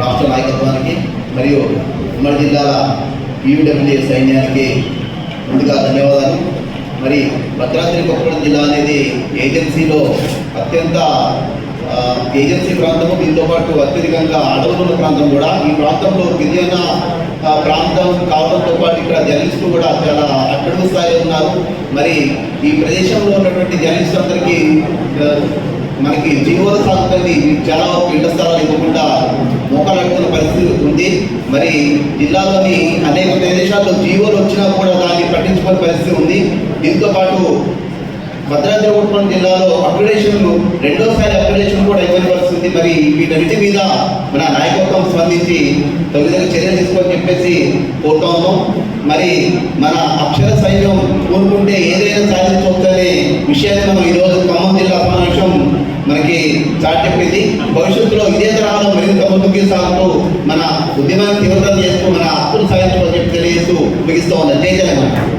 రాష్ట్ర నాయకత్వానికి మరియు ఉమ్మడి జిల్లాల ఈడబ్ల్యూ సైన్యానికి ముందుగా ధన్యవాదాలు. మరి భద్రాద్రి కొత్తగూడెం జిల్లా అనేది ఏజెన్సీలో అత్యంత ఏజెన్సీ ప్రాంతము. దీంతో పాటు అత్యధికంగా అడవులున్న ప్రాంతం కూడా. ఈ ప్రాంతంలో గిరిజన ప్రాంతం కావడంతో పాటు ఇక్కడ జర్నలిస్టులు కూడా చాలా అట్టడుగు స్థాయిలో ఉన్నారు. మరి ఈ ప్రదేశంలో ఉన్నటువంటి జర్నలిస్టులందరికీ మనకి జీవోల సాగుతుంది. చాలా వరకు ఇళ్ళ పరిస్థితి ఉంది మరి జిల్లాలోని అనేక ప్రదేశాల్లో జీవోలు వచ్చినా కూడా దాన్ని పట్టించుకునే పరిస్థితి ఉంది. దీంతో పాటు భద్రాద్రి కొత్తగూడెం జిల్లాలో అప్గ్రేడేషన్లు రెండోసారి అప్గ్రేడేషన్ కూడా ఇవ్వని పరిస్థితి మరి వీటన్నిటి మీద మన నాయకత్వం స్పందించి తొమ్మిది చర్యలు తీసుకొని చెప్పేసి కోరుతా ఉన్నాం. మరి మన అక్షర సైన్యం కోరుకుంటే ఏదైనా సాధించవచ్చనే విషయాన్ని మనం ఈరోజు ఖమ్మం జిల్లా సమావేశం మనకి చాటి చెప్పింది భవిష్యత్తులో ఇదే తరహాలో మరింత ముందుకు సాగుతూ ఉద్యమాన్ని తీవ్రతరం చేస్తూ మన హక్కులు సాధించుకోవాలని చెప్పి తెలియజేస్తూ ముగిస్తూ ఉంది జై తెలంగాణ